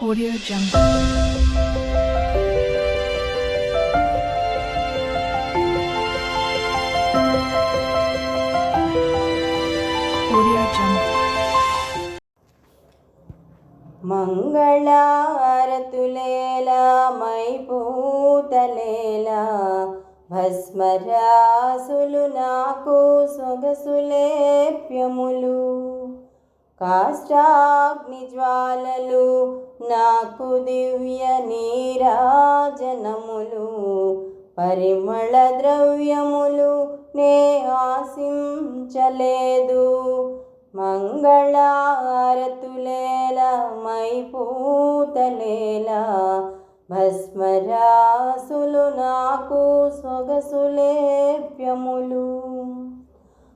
Audio Jungle. Audio Jungle. మంగళారతులేలా మైపూతలేలా భస్మరాసులు నాకు సొగసులేప్యములు కాష్టాగ్నిజ్వాలలు నాకు దివ్య నీరాజనములు పరిమళ ద్రవ్యములు నే ఆశించలేదు. మంగళారతులేలా మైపూతలేలా భస్మరాసులు నాకు సొగసులేప్యములు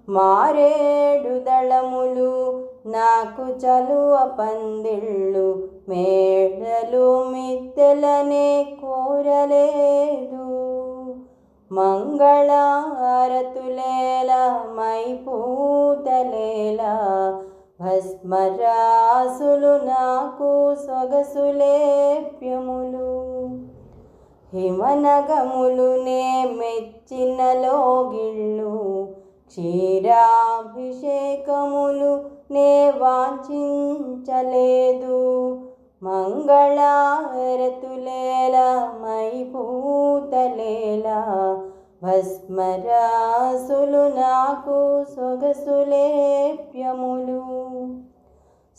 మారేడు దళములు నాకు చలువ పందిళ్ళు మేడలు మిత్తెలనే కోరలేదు. మంగళారతులేలా మైపూతలేలా భస్మరాసులు నాకు సొగసులేప్యములు. హిమనగములు నే మెచ్చిన లోగిళ్ళు క్షీరాభిషేకములు నే వాంఛించలేదు. మంగళారతులేలా మైపూతలేలా భస్మరాసులు నాకు సొగసులేప్యములు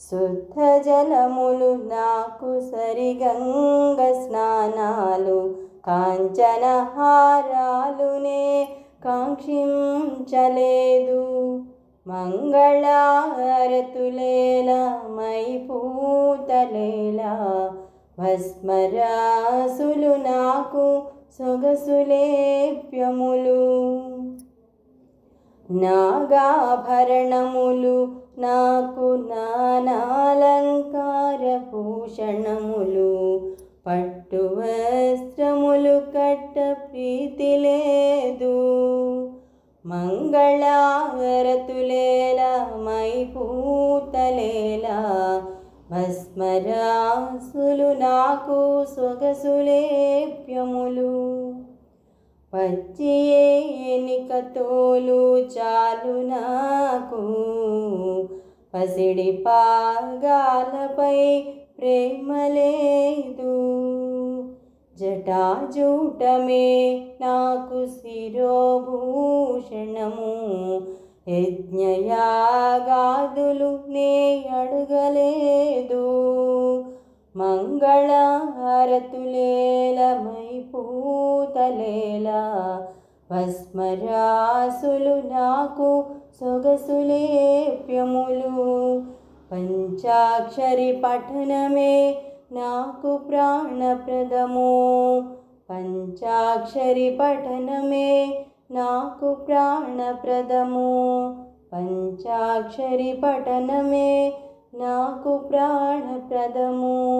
శుద్ధ జలములు నాకు సరిగంగ స్నానాలు కాంచనహారాలునే కాంక్షించలేదు. మంగళారతులేలా మైపూతలేలా భస్మరాసులు నాకు సొగసులేప్యములు. నాగాభరణములు నాకు నానాలంకార భూషణములు పట్టు వస్త్రములు కట్ట ప్రీతి లేదు. మంగళారతులేలా మైపూతలేలా భస్మరాసులు నాకు సొగసులేప్యములు పచ్చి ఎనికతోలు చాలు నాకు. పసిడి పాగాలపై ప్రేమ లేదు. జటాజూటమే నాకు శిరోభూషణము. యజ్ఞయాగాదులు నే అడగలేదు. మంగళహారతులేలమై పూతలేలా భస్మరాసులు నాకు సొగసులేప్యములు పంచాక్షరి పఠనమే నాకు ప్రాణప్రదము. పంచాక్షరి పఠనమే నాకు ప్రాణప్రదము. పంచాక్షరి పఠనమే నాకు ప్రాణప్రదము.